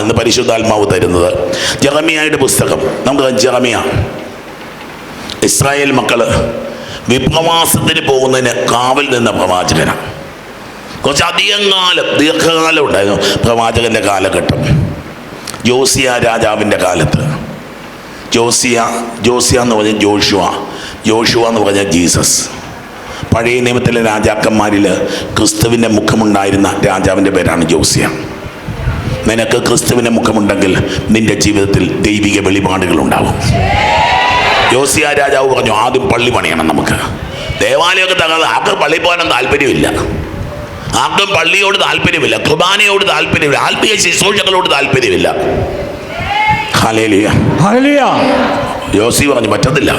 ഇന്ന് പരിശുദ്ധാത്മാവ് തരുന്നത്. ജറമിയായുടെ പുസ്തകം. നമുക്ക് ജറമിയ. ഇസ്രായേൽ മക്കൾ വിപ്രവാസത്തിന് പോകുന്നതിന് കാവൽ നിന്ന പ്രവാചകനാണ്. കുറച്ച് അധികം കാലം ദീർഘകാലം ഉണ്ടായിരുന്നു പ്രവാചകന്റെ കാലഘട്ടം. ജോസിയ രാജാവിന്റെ കാലത്ത്. ജോസിയ ജോസിയ എന്ന് പറഞ്ഞ ജോഷുവ. ജോഷുവ എന്ന് പറഞ്ഞ ജീസസ്. പഴയ നിയമത്തിലെ രാജാക്കന്മാരിൽ ക്രിസ്തുവിന്റെ മുഖമുണ്ടായിരുന്ന രാജാവിന്റെ പേരാണ് ജോസിയ. നിനക്ക് ക്രിസ്തുവിന്റെ മുഖമുണ്ടെങ്കിൽ നിന്റെ ജീവിതത്തിൽ ദൈവിക വെളിപാടുകൾ ഉണ്ടാവും ജോസിയ രാജാവ് പറഞ്ഞു ആദ്യം പള്ളി പണിയണം നമുക്ക്. ദേവാലയമൊക്കെ തകർന്ന് ആർക്കും പള്ളി പോകാനും താല്പര്യമില്ല. ആർക്കും പള്ളിയോട് താല്പര്യമില്ല കുർബാനയോട് താല്പര്യമില്ല ആത്മീയ ശുശ്രൂഷകളോട് താല്പര്യമില്ല. യോസി പറഞ്ഞു പറ്റത്തില്ല.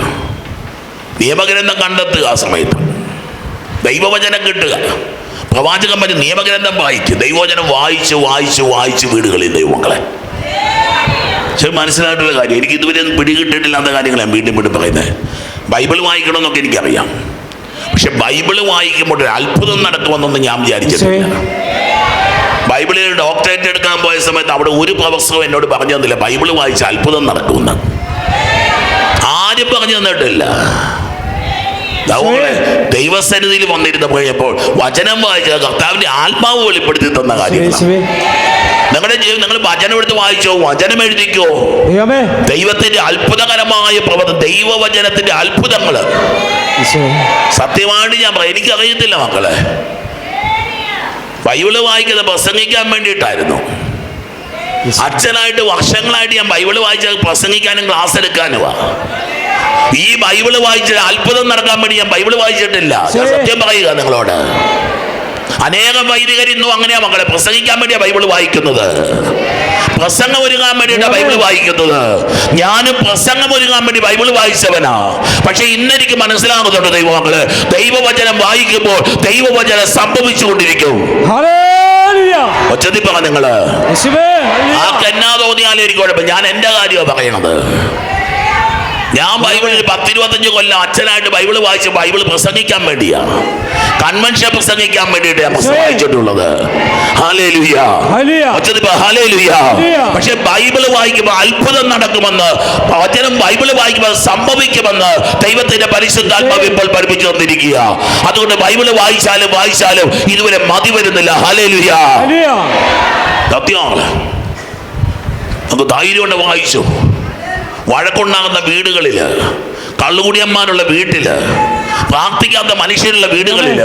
നിയമഗ്രന്ഥം കണ്ടെത്തുക ആ സമയത്ത്. ദൈവവചനം കിട്ടുക. പ്രവാചകൻ പറഞ്ഞ് നിയമഗ്രന്ഥം വായിക്കും. ദൈവോചനം വായിച്ച് വായിച്ച് വായിച്ച് വീടുകളിൽ ദൈവങ്ങളെ പക്ഷെ മനസ്സിലായിട്ടുള്ള കാര്യം എനിക്ക് ഇതുവരെ പിടികിട്ടിട്ടില്ലാത്ത കാര്യങ്ങളാണ് വീണ്ടും വീണ്ടും പറയുന്നത്. ബൈബിൾ വായിക്കണമെന്നൊക്കെ എനിക്കറിയാം. പക്ഷെ ബൈബിൾ വായിക്കുമ്പോൾ ഒരു അത്ഭുതം നടക്കുമെന്നൊന്നും ഞാൻ വിചാരിച്ചിട്ടില്ല. ബൈബിളിൽ ഡോക്ടറേറ്റ് എടുക്കാൻ പോയ സമയത്ത് അവിടെ ഒരു പ്രൊഫസറും എന്നോട് പറഞ്ഞു തന്നില്ല ബൈബിൾ വായിച്ച് അത്ഭുതം നടക്കുമെന്ന്. ആരും പറഞ്ഞു തന്നിട്ടില്ല. ദൈവസന്നിധിയിൽ വന്നിരുന്ന് പോയപ്പോൾ വചനം വായിച്ച കർത്താവിന്റെ ആത്മാവ് വെളിപ്പെടുത്തി തന്ന കാര്യം നിങ്ങളുടെ ജീവിതം നിങ്ങൾ വചനം എടുത്ത് വായിച്ചോ വചനം എഴുതിക്കോ? ദൈവത്തിന്റെ അത്ഭുതകരമായ പ്രവർത്തനം ദൈവവചനത്തിന്റെ അത്ഭുതങ്ങൾ. യേശുവേ. സത്യമായിട്ട് ഞാൻ പറയാം എനിക്കറിയത്തില്ല മക്കളെ. ബൈബിൾ വായിക്കുന്നത് പ്രസംഗിക്കാൻ വേണ്ടിയിട്ടായിരുന്നു. അച്ഛനായിട്ട് വർഷങ്ങളായിട്ട് ഞാൻ ബൈബിൾ വായിച്ച പ്രസംഗിക്കാനും ക്ലാസ് എടുക്കാനുമാ ഈ ബൈബിൾ വായിച്ച അത്ഭുതം നടക്കാൻ വേണ്ടി ഞാൻ ബൈബിൾ വായിച്ചിട്ടില്ല. ഞാൻ സത്യം പറയുക നിങ്ങളോട്. അനേകം വൈദികർ ഇന്നും അങ്ങനെയാ മക്കളെ. പ്രസംഗിക്കാൻ വേണ്ടിയാ ബൈബിൾ വായിക്കുന്നത്. പ്രസംഗം ഒരുങ്ങാൻ വേണ്ടിയിട്ടാ ബൈബിൾ വായിക്കുന്നത്. ഞാനും പ്രസംഗം ഒരുങ്ങാൻ വേണ്ടി ബൈബിൾ വായിച്ചവനാ. പക്ഷെ ഇന്നെനിക്ക് മനസ്സിലാകുന്നുണ്ട് ദൈവമക്കൾ. ദൈവവചനം വായിക്കുമ്പോൾ ദൈവവചനം സംഭവിച്ചുകൊണ്ടിരിക്കും. ഹല്ലേലൂയ. ഒച്ചതി പറ നിങ്ങൾ. ആ കന്നാ തോന്നിയാലും എനിക്ക് കുഴപ്പം. ഞാൻ എന്റെ കാര്യമാണ് പറയണത്. ഞാൻ ബൈബിളിൽ പത്തിരുപത്തഞ്ച് കൊല്ലം അച്ഛനായിട്ട് ബൈബിൾ വായിച്ച് ബൈബിൾ പ്രസംഗിക്കാൻ വേണ്ടിയാണ്. കൺവെൻഷൻ പ്രസംഗിക്കാൻ വേണ്ടിയിട്ട് ഞാൻ ഹാലേലുയ ഹാലേലുയ. പക്ഷെ ബൈബിൾ വായിക്കുമ്പോൾ അത്ഭുതം നടക്കുമെന്ന് വചനം ബൈബിൾ വായിക്കുമ്പോൾ സംഭവിക്കുമെന്ന് ദൈവത്തിന്റെ പരിശുദ്ധാത്മാവ് ഇപ്പോൾ പഠിപ്പിച്ചു തന്നിരിക്കുക അതുകൊണ്ട് ബൈബിൾ വായിച്ചാലും വായിച്ചാലും ഇതുവരെ മതി വരുന്നില്ല. ഹലേ ലുയാ സത്യമാണ് നമുക്ക് ധൈര്യം കൊണ്ട് വായിച്ചു. വഴക്കുണ്ടാകുന്ന വീടുകളിൽ കള്ളുകുടിയന്മാരുള്ള വീട്ടിൽ പ്രാർത്ഥിക്കാത്ത മനുഷ്യരുള്ള വീടുകളിൽ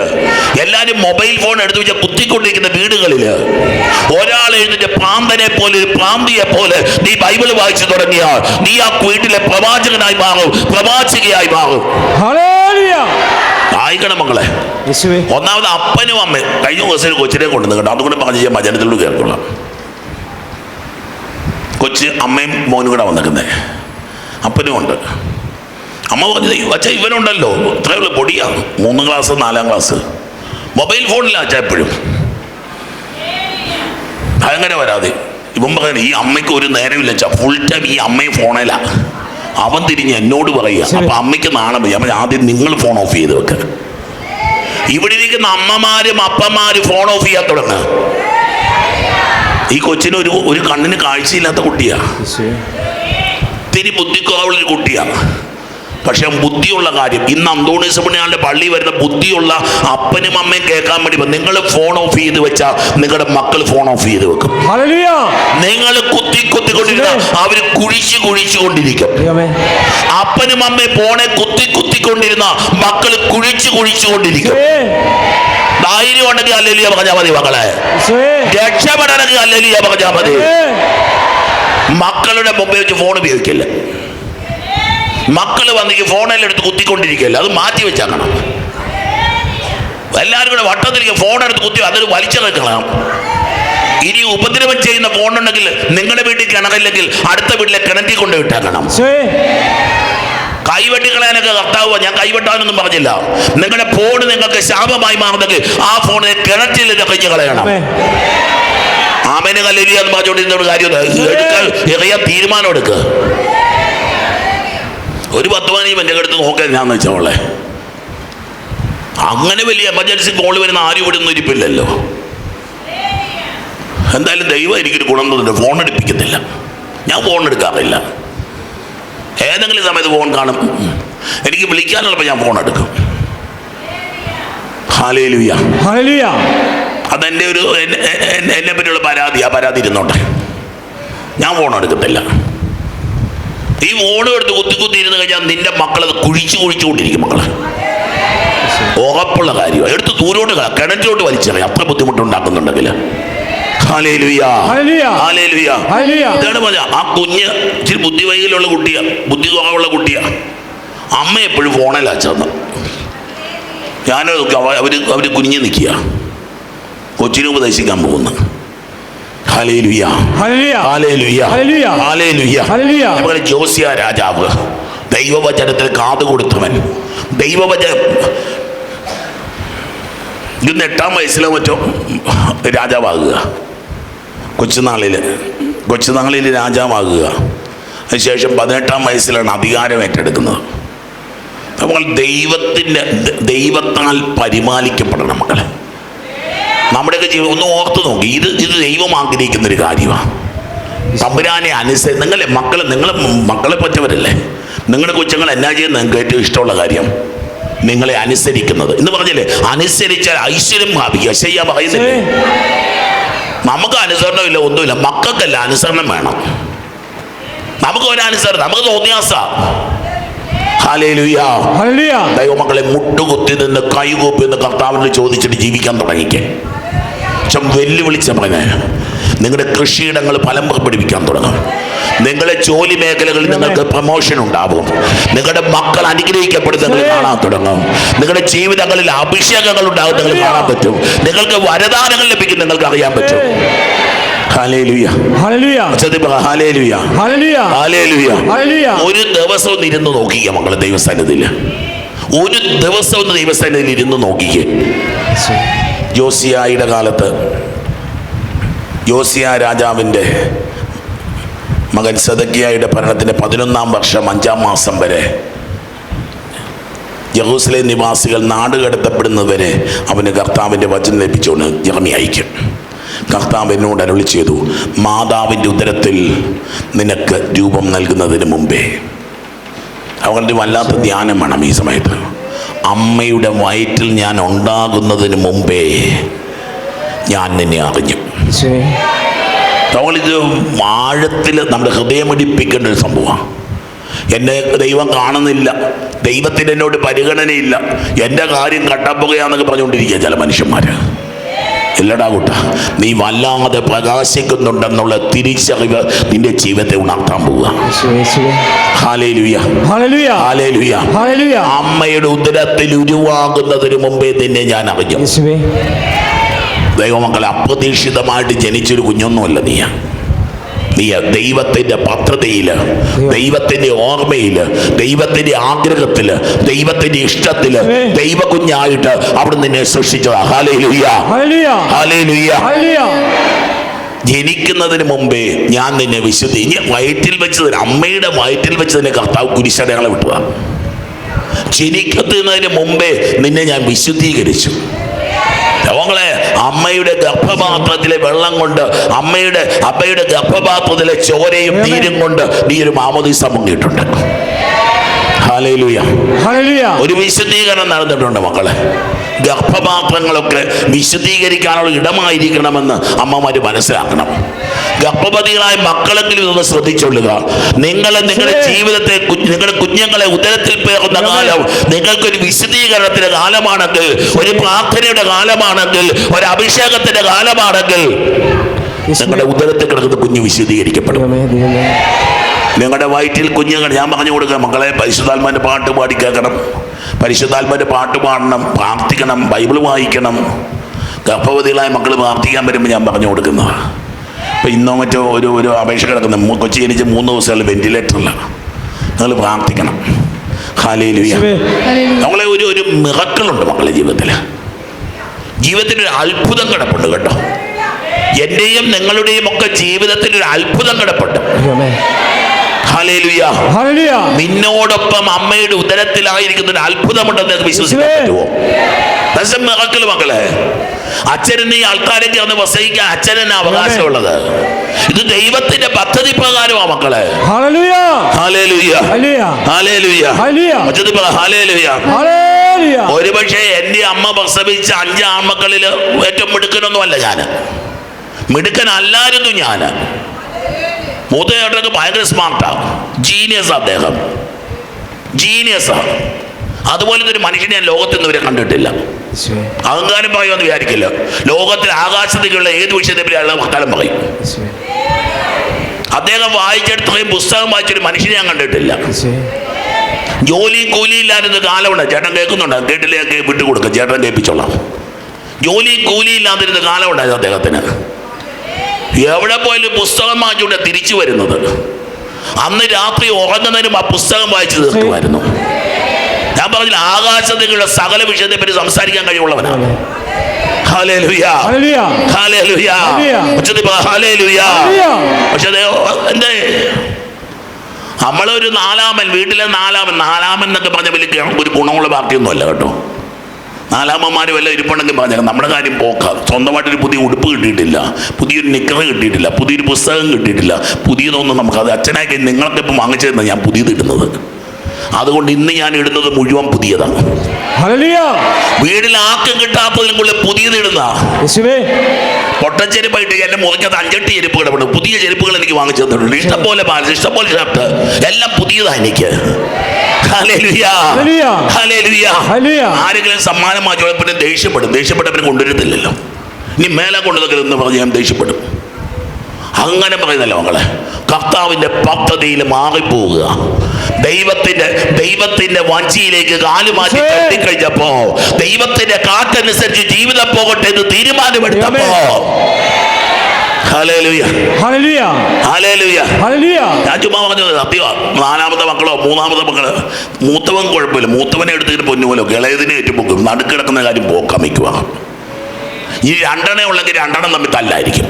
എല്ലാരും മൊബൈൽ ഫോൺ എടുത്തു വെച്ച കുത്തിക്കൊണ്ടിരിക്കുന്ന വീടുകളിൽ ഒരാൾ എഴുതിന്റെ പ്രാന്തനെ പോലെ പ്രാന്തിയെ പോലെ നീ ബൈബിൾ വായിച്ചു തുടങ്ങിയാൽ നീ ആ വീട്ടിലെ പ്രവാചകനായി മാറും പ്രവാചകയായി മാറും. ആയിക്കണം മക്കളെ. ഒന്നാമത് അപ്പനും അമ്മയും കഴിഞ്ഞ ദിവസം കൊച്ചിനെ കൊണ്ടുവന്ന് കേട്ടോ. അതുകൊണ്ട് പറഞ്ഞു ചെയ്യാൻ ഭജനത്തിലൂടെ കേൾക്കൊള്ളാം. കൊച്ച് അമ്മയും മോനും കൂടെ വന്നിരിക്കുന്നത് അപ്പനും ഉണ്ട് അമ്മ പറഞ്ഞു അച്ഛ ഇവനുണ്ടല്ലോ. ഇത്രയുള്ള പൊടിയാണ് മൂന്നാം ക്ലാസ് നാലാം ക്ലാസ്. മൊബൈൽ ഫോണില്ല അച്ഛാ എപ്പോഴും. ഭയങ്കര വരാതെ ഇവൻ പറയുന്നത് ഈ അമ്മയ്ക്ക് ഒരു നേരമില്ല അച്ഛാ. ഫുൾ ടൈം ഈ അമ്മയും ഫോണിലാ. അവൻ തിരിഞ്ഞ് എന്നോട് പറയുക. അപ്പൊ അമ്മയ്ക്ക് നാണം പോയി അപ്പൊ ആദ്യം നിങ്ങൾ ഫോൺ ഓഫ് ചെയ്ത് വെക്കുക ഇവിടെ ഇരിക്കുന്ന അമ്മമാരും അപ്പന്മാരും ഫോൺ ഓഫ് ചെയ്യാൻ തുടങ്ങുക. ഈ കൊച്ചിന് ഒരു ഒരു കണ്ണിന് കാഴ്ചയില്ലാത്ത കുട്ടിയാ. യേശുവേ ഇത്തിരി ബുദ്ധിക്കുറവുള്ളൊരു കുട്ടിയാണ്. പക്ഷെ ബുദ്ധിയുള്ള കാര്യം ഇന്ന് അന്തോണീസ് പുണ്യാളുടെ പള്ളി വരുന്ന ബുദ്ധിയുള്ള അപ്പനും അമ്മയും കേൾക്കാൻ വേണ്ടി നിങ്ങൾ ഫോൺ ഓഫ് ചെയ്ത് വെച്ചാൽ നിങ്ങളുടെ മക്കൾ ഫോൺ ഓഫ് ചെയ്ത് വെക്കും. നിങ്ങൾ കുത്തി കുത്തി കൊണ്ടിരുന്ന അവർ കുഴിച്ച് കുഴിച്ചു കൊണ്ടിരിക്കും. അപ്പനും അമ്മയും ഫോണെ കുത്തി കുത്തി കൊണ്ടിരുന്ന മക്കൾ കുഴിച്ച് കുഴിച്ചു കൊണ്ടിരിക്കും. ധൈര്യം ഉണ്ടെങ്കിൽ അല്ലെലിയ പറഞ്ഞാൽ മതി മകളെ രക്ഷപ്പെടണമെങ്കിൽ അല്ലെലിയ പറഞ്ഞാൽ മതി. മക്കളുടെ മുമ്പേ വെച്ച് ഫോൺ ഉപയോഗിക്കില്ല. മക്കൾ വന്നെങ്കിൽ ഫോണെല്ലാം എടുത്ത് കുത്തിക്കൊണ്ടിരിക്കില്ല അത് മാറ്റി വെച്ചാക്കണം. എല്ലാവരും കൂടെ വട്ടത്തിലേക്ക് ഫോണെടുത്ത് കുത്തി അതൊരു വലിച്ചെടുക്കണം ഇനി ഉപദ്രവം ചെയ്യുന്ന ഫോണുണ്ടെങ്കിൽ നിങ്ങളുടെ വീട്ടിൽ കിണറില്ലെങ്കിൽ അടുത്ത വീട്ടിലെ കിണറ്റിൽ കൊണ്ട് വിട്ടേക്കണം കൈവെട്ടിക്കളയാനൊക്കെ കർത്താവ്. ഞാൻ കൈവെട്ടാനൊന്നും പറഞ്ഞില്ല. നിങ്ങളുടെ ഫോൺ നിങ്ങൾക്ക് ശാപമായി മാറുന്നെങ്കിൽ ആ ഫോണിനെ കിണറ്റിൽ കഴിഞ്ഞ് കളയണം. ആമേന് കല്ലേരി എന്ന് പറഞ്ഞുകൊണ്ടിരുന്ന ഒരു കാര്യം എടുക്കാൻ തീരുമാനം എടുക്കുക ഒരു പത്ത് മണിയും എന്റെ അടുത്ത് നോക്കാൻ ഞാൻ വെച്ചോളെ അങ്ങനെ വലിയ എമർജൻസി കോൾ വരുന്ന ആരും ഇവിടെ ഒന്നും ഇരിപ്പില്ലല്ലോ. എന്തായാലും ദൈവം എനിക്കൊരു ഗുണം തന്നിട്ട് ഫോൺ എടുപ്പിക്കുന്നില്ല ഞാൻ ഫോൺ എടുക്കാറില്ല. ഏതെങ്കിലും സമയത്ത് ഫോൺ കാണും. എനിക്ക് വിളിക്കാനുള്ളപ്പോൾ ഞാൻ ഫോൺ എടുക്കും. Hallelujah hallelujah. അതെന്റെ ഒരു എന്നെ പറ്റിയുള്ള പരാതി ആ പരാതി ഇരുന്നോട്ടെ. ഞാൻ ഫോൺ എടുക്കത്തില്ല. ഈ ഫോണും എടുത്ത് കുത്തി കുത്തി ഇരുന്ന് കഴിഞ്ഞാൽ നിന്റെ മക്കളത് കുഴിച്ചു കുഴിച്ചുകൊണ്ടിരിക്കും മക്കൾ. ഉറപ്പുള്ള കാര്യമാണ് എടുത്ത് ദൂരോട്ട് കള കിണറ്റിലോട്ട് വലിച്ചെറിയാം. അത്ര ബുദ്ധിമുട്ട് ഉണ്ടാക്കുന്നുണ്ടെങ്കിൽ ഹല്ലേലൂയ. ഹാലേലുയ്യ. ഹല്ലേലൂയ. ഇതാണ് പറഞ്ഞ ആ കുഞ്ഞ് ഇച്ചിരി ബുദ്ധി വൈകലുള്ള കുട്ടിയാ. ബുദ്ധി കുറവുള്ള കുട്ടിയാ. അമ്മ എപ്പോഴും ഫോണിലാ ചെന്ന് ഞാൻ അവർ അവർ കുഞ്ഞ് നിൽക്കുക. കൊച്ചിനെ ഉപദേശിക്കാൻ പോകുന്നു. ജോസിയ രാജാവ്. ദൈവവചനത്തിൽ കാത് കൊടുത്തവൻ. ദൈവവചന ഇന്ന് എട്ടാം വയസ്സിലോ മറ്റോ രാജാവാകുക. കൊച്ചുനാളിൽ കൊച്ചുനാളിൽ രാജാവാകുക. അതിനുശേഷം പതിനെട്ടാം വയസ്സിലാണ് അധികാരം ഏറ്റെടുക്കുന്നത്. അപ്പോൾ ദൈവത്തിന്റെ ദൈവത്താൽ പരിപാലിക്കപ്പെടണം മക്കളെ. നമ്മുടെയൊക്കെ ജീവിതം ഒന്ന് ഓർത്തു നോക്കി. ഇത് ഇത് ദൈവം ആഗ്രഹിക്കുന്ന ഒരു കാര്യമാണ്. തമ്പുരാനെ അനുസരിച്ച് നിങ്ങളെ മക്കളെ നിങ്ങളെ മക്കളെ പറ്റവരല്ലേ നിങ്ങളുടെ കൊച്ചുങ്ങൾ എന്നാ ചെയ്യുന്നത്? നിങ്ങൾക്ക് ഏറ്റവും ഇഷ്ടമുള്ള കാര്യം. നിങ്ങളെ അനുസരിക്കുന്നത്. എന്ന് പറഞ്ഞില്ലേ? അനുസരിച്ചാൽ ഐശ്വര്യം ഭാവിക്കുക ശയ്യ പറയുന്നില്ലേ? നമുക്ക് അനുസരണമില്ല ഒന്നുമില്ല. മക്കൾക്കല്ല അനുസരണം വേണം. നമുക്ക് ഒരു നമുക്ക് തോന്നിയാസാ. ദൈവമക്കളെ മുട്ടുകുത്തി നിന്ന് കൈകൂപ്പി നിന്ന് കർത്താവിനോട് ചോദിച്ചിട്ട് ജീവിക്കാൻ തുടങ്ങിക്കേ. വെല്ലുവിളിച്ച പറഞ്ഞ നിങ്ങളുടെ കൃഷിയിടങ്ങൾ ഫലം പിടിപ്പിക്കാൻ തുടങ്ങും. നിങ്ങളുടെ ജോലി മേഖലകളിൽ നിങ്ങൾക്ക് പ്രൊമോഷൻ ഉണ്ടാവും. നിങ്ങളുടെ മക്കൾ അനുഗ്രഹിക്കപ്പെടുന്ന നിങ്ങൾ കാണാൻ തുടങ്ങും. നിങ്ങളുടെ ജീവിതങ്ങളിൽ അഭിഷേകങ്ങൾ ഉണ്ടാകുന്ന നിങ്ങൾ കാണാൻ പറ്റും. നിങ്ങൾക്ക് വരദാനങ്ങൾ ലഭിക്കും നിങ്ങൾക്ക് അറിയാൻ പറ്റും. ഒരു ദിവസം ഒന്ന് ഇരുന്ന് നോക്കിക്കുക മക്കളെ ദൈവസ്ഥാനത്തിൽ ഒരു ദിവസം ഒന്ന് ദൈവസ്ഥാനത്തിൽ ഇരുന്ന് നോക്കിക്കേ. ജോസിയായുടെ കാലത്ത് ജോസിയ രാജാവിന്റെ മകൻ സദക്കിയായുടെ ഭരണത്തിന്റെ പതിനൊന്നാം വർഷം അഞ്ചാം മാസം വരെ യഹൂസ്ലേം നിവാസികൾ നാട് കടത്തപ്പെടുന്നതുവരെ അവന് കർത്താവിന്റെ വചനം ലഭിച്ചുകൊണ്ട് ജർമ്മി അയക്കും കർത്താവ് എന്നോട് അരുളി ചെയ്തു മാതാവിന്റെ ഉദരത്തിൽ നിനക്ക് രൂപം നൽകുന്നതിന് മുമ്പേ അവളുടെ വല്ലാത്ത ധ്യാനം വേണം ഈ സമയത്ത്. അമ്മയുടെ വയറ്റിൽ ഞാൻ ഉണ്ടാകുന്നതിന് മുമ്പേ ഞാൻ നിന്നെ അറിഞ്ഞു. അവളിത് നമ്മളിത് ആഴത്തിൽ നമ്മുടെ ഹൃദയമടിപ്പിക്കേണ്ട ഒരു സംഭവമാണ്. എന്നെ ദൈവം കാണുന്നില്ല ദൈവത്തിന് എന്നോട് പരിഗണനയില്ല എന്റെ കാര്യം കട്ടപ്പുകയാണെന്നൊക്കെ പറഞ്ഞുകൊണ്ടിരിക്കുക ചില മനുഷ്യന്മാർ ഇല്ലടാ കൂട്ട നീ വല്ലാതെ പ്രകാശിക്കുന്നുണ്ടെന്നുള്ള തിരിച്ചറിവ് നിന്റെ ജീവിതത്തെ ഉണർത്താൻ പോവുക. അമ്മയുടെ ഉദരത്തിൽ ഉരുവാകുന്നതിന് മുമ്പേ തന്നെ ഞാൻ അറിഞ്ഞു. ദൈവമക്കളെ അപ്രതീക്ഷിതമായിട്ട് ജനിച്ചൊരു കുഞ്ഞൊന്നുമല്ല നീ നീ ദൈവത്തിന്റെ പത്രതയിൽ ദൈവത്തിന്റെ ഓർമ്മയിൽ ദൈവത്തിന്റെ ആഗ്രഹത്തിൽ ദൈവത്തിന്റെ ഇഷ്ടത്തിൽ ദൈവ കുഞ്ഞായിട്ട് അവിടെ നിന്നെ സൃഷ്ടിച്ചതാ. ജനിക്കുന്നതിന് മുമ്പേ ഞാൻ നിന്നെ വിശുദ്ധി ഇനി വയറ്റിൽ വെച്ച് അമ്മയുടെ വയറ്റിൽ വെച്ച് കർത്താവ് കുരിശടയാളെ വിട്ടതാ ജനിക്കുന്നതിന് മുമ്പേ നിന്നെ ഞാൻ വിശുദ്ധീകരിച്ചു. ഞങ്ങളെ അമ്മയുടെ ഗർഭപാത്രത്തിലെ വെള്ളം കൊണ്ട് അമ്മയുടെ അമ്മയുടെ ഗർഭപാത്രത്തിലെ ചോരയും നീരും കൊണ്ട് നീ ഒരു മാമോദീസ മുങ്ങിയിട്ടുണ്ട്. ഒരു വിശദീകരണം നടന്നിട്ടുണ്ട് മക്കളെ. ഗർഭപാത്രങ്ങളൊക്കെ വിശദീകരിക്കാനുള്ള ഇടമായിരിക്കണമെന്ന് അമ്മമാര് മനസ്സിലാക്കണം. ഗർഭവതികളായ മക്കളെങ്കിലും ഇതൊന്ന് ശ്രദ്ധിച്ചുകൊള്ളുക നിങ്ങൾ നിങ്ങളുടെ ജീവിതത്തെ നിങ്ങളുടെ കുഞ്ഞുങ്ങളെ ഉദരത്തിൽ പേറുന്ന കാലം നിങ്ങൾക്കൊരു വിശദീകരണത്തിന്റെ കാലമാണെങ്കിൽ ഒരു പ്രാർത്ഥനയുടെ കാലമാണെങ്കിൽ ഒരു അഭിഷേകത്തിന്റെ കാലമാണെങ്കിൽ നിങ്ങളുടെ ഉദരത്തിൽ കിടക്കുന്ന കുഞ്ഞ് ദൈവമേ നിങ്ങളുടെ വയറ്റിൽ കുഞ്ഞുങ്ങൾ ഞാൻ പറഞ്ഞു കൊടുക്കുക മക്കളെ പരിശുദ്ധാത്മാന്റെ പാട്ട് പാടി കേൾക്കണം. പരിശുദ്ധാത്മാന്റെ പാട്ട് പാടണം പ്രാർത്ഥിക്കണം ബൈബിൾ വായിക്കണം. ഗർഭവതികളായ മക്കൾ പ്രാർത്ഥിക്കാൻ വരുമ്പോൾ ഞാൻ പറഞ്ഞു കൊടുക്കുന്നത് ഇപ്പം ഇന്നോ മറ്റോ ഒരു ഒരു അപേക്ഷ കിടക്കുന്നത് കൊച്ചി ജനിച്ച് മൂന്ന് ദിവസങ്ങൾ വെന്റിലേറ്ററിലാണ് നിങ്ങൾ പ്രാർത്ഥിക്കണം. ഹാലയിലുയ നമ്മളെ ഒരു ഒരു മിറക്കളുണ്ട് മക്കളെ ജീവിതത്തിൽ ജീവിതത്തിൽ ഒരു അത്ഭുതം കിടപ്പുണ്ട് കേട്ടോ. എന്റെയും നിങ്ങളുടെയും ഒക്കെ ജീവിതത്തിൽ ഒരു അത്ഭുതം കിടപ്പുണ്ട്. നിന്നോടൊപ്പം അമ്മയുടെ ഉദരത്തിലായിരിക്കുന്ന ഒരു അത്ഭുതമുണ്ടെന്ന് വിശ്വസിക്കാൻ. പറ്റുമോ? മക്കളെ അച്ഛന് ഈ ആൾക്കാരെ ചേർന്ന് വസയിക്കാൻ അച്ഛനെന്നെ അവകാശമുള്ളത്. ഇത് ദൈവത്തിന്റെ പദ്ധതി പ്രകാരമാ മക്കളെ. ഒരുപക്ഷെ എന്റെ അമ്മ പ്രസവിച്ച അഞ്ച് ആൺമക്കളിൽ ഏറ്റവും മിടുക്കനൊന്നുമല്ല ഞാൻ മിടുക്കനല്ലായിരുന്നു ഞാൻ മൂത്ത ചേട്ടനൊക്കെ ഭയങ്കര സ്മാർട്ടാണ് ജീനിയസ് അദ്ദേഹം. ജീനിയസാണ് അതുപോലത്തെ ഒരു മനുഷ്യനെ ഞാൻ ലോകത്തിൽ നിന്ന് ഇവരെ കണ്ടിട്ടില്ല അഹങ്കാരം പറയുമെന്ന് വിചാരിക്കില്ല. ലോകത്തിൽ ആകാശത്തേക്കുള്ള ഏത് വിഷയത്തെ പറ്റി അയാൾ പറയും? അദ്ദേഹം വായിച്ചെടുത്തുകയും പുസ്തകം വായിച്ചൊരു മനുഷ്യനെ ഞാൻ കണ്ടിട്ടില്ല. ജോലിയും കൂലിയും ഇല്ലാതിരുന്ന കാലമുണ്ട്. ചേട്ടൻ കേൾക്കുന്നുണ്ട്? കേട്ടില്ലേ കേ- വിട്ടുകൊടുക്കുക ചേട്ടൻ കേൾപ്പിച്ചോളാം. ജോലിയും കൂലിയും ഇല്ലാതിരുന്ന കാലമുണ്ടായിരുന്നു അദ്ദേഹത്തിന്. എവിടെ പോയാലും പുസ്തകം വാങ്ങിച്ചുകൊണ്ട് തിരിച്ചു വരുന്നത്. അന്ന് രാത്രി ഉറങ്ങുന്നതിനും ആ പുസ്തകം വായിച്ചു തീർക്കുമായിരുന്നു. ഞാൻ പറഞ്ഞില്ല ആകാശത്തേക്കുള്ള സകല വിഷയത്തെ പറ്റി സംസാരിക്കാൻ കഴിവുള്ളവനാണ്. പക്ഷെ എന്തേ? നമ്മളൊരു നാലാമൻ വീട്ടിലെ നാലാമൻ നാലാമൻ എന്നൊക്കെ പറഞ്ഞ വലിയ ഒരു ഗുണമുള്ള പാർട്ടിയൊന്നും അല്ല കേട്ടോ. നാലാമ്മമാർ വല്ല ഇരിപ്പുണ്ടെങ്കിൽ പറഞ്ഞാൽ നമ്മുടെ കാര്യം പോക്കാം. സ്വന്തമായിട്ടൊരു പുതിയ ഉടുപ്പ് കിട്ടിയിട്ടില്ല. പുതിയൊരു നിക്കർ കിട്ടിയിട്ടില്ല. പുതിയൊരു പുസ്തകം കിട്ടിയിട്ടില്ല. പുതിയതൊന്നും നമുക്ക് അത് അച്ഛനായി നിങ്ങളൊക്കെ ഇപ്പം വാങ്ങിച്ചതെന്ന് ഞാൻ പുതിയത് ഇടുന്നത്. അതുകൊണ്ട് ഇന്ന് ഞാൻ ഇടുന്നത് മുഴുവൻ പുതിയതാണ്. ഹല്ലേലൂയ. വീട്ടിൽ ആർക്കും കിട്ടാത്തതിലും കൂടുതൽ പുതിയത് ഇടുന്ന. പൊട്ടച്ചെരുപ്പായിട്ട് എന്റെ മുറിക്കത്ത് അഞ്ചെട്ട് ചെരുപ്പ് കിടപ്പുണ്ട് പുതിയ ചെരുപ്പുകൾ എനിക്ക് വാങ്ങിച്ചു തന്നിട്ടുണ്ട്. ഇഷ്ടംപോലെ പാലസ് ഇഷ്ടംപോലെ ഷർട്ട് എല്ലാം പുതിയതാണ് എനിക്ക്. ആരെങ്കിലും സമ്മാനം വാങ്ങിച്ചോ പിന്നെ ദേഷ്യപ്പെടും ദേഷ്യപ്പെട്ടവനെ കൊണ്ടുവരത്തില്ലല്ലോ. ഇനി മേലെ കൊണ്ടുവന്ന് പറഞ്ഞ് ഞാൻ ദേഷ്യപ്പെടും. അങ്ങനെ പറയുന്നല്ലോ മകളെ കർത്താവിന്റെ പദ്ധതിയിൽ മാറിപ്പോവുക. ദൈവത്തിന്റെ ദൈവത്തിന്റെ വഞ്ചിയിലേക്ക് കാലുമാറ്റി ശരി. തട്ടിക്കഴിഞ്ഞപ്പോ ദൈവത്തിന്റെ കാറ്റനുസരിച്ച് ജീവിതം പോകട്ടെ എന്ന് തീരുമാനമെടുത്തപ്പോ ഞാൻ ചുമ്മാ പറഞ്ഞത് സത്യമാണ് നാലാമത്തെ മക്കളോ മൂന്നാമത്തെ മക്കൾ മൂത്തവൻ കുഴപ്പമില്ല. മൂത്തവനെ എടുത്തിട്ട് പൊന്നുപോലോ ഇളയതിനെ ഏറ്റുപൊക്കും. നടുക്കിടക്കുന്ന കാര്യം പോക്കാൻ വയ്ക്കുക ഈ രണ്ടെണ്ണേ ഉള്ളെങ്കിൽ രണ്ടെണ്ണം തമ്മിൽ തല്ലായിരിക്കും.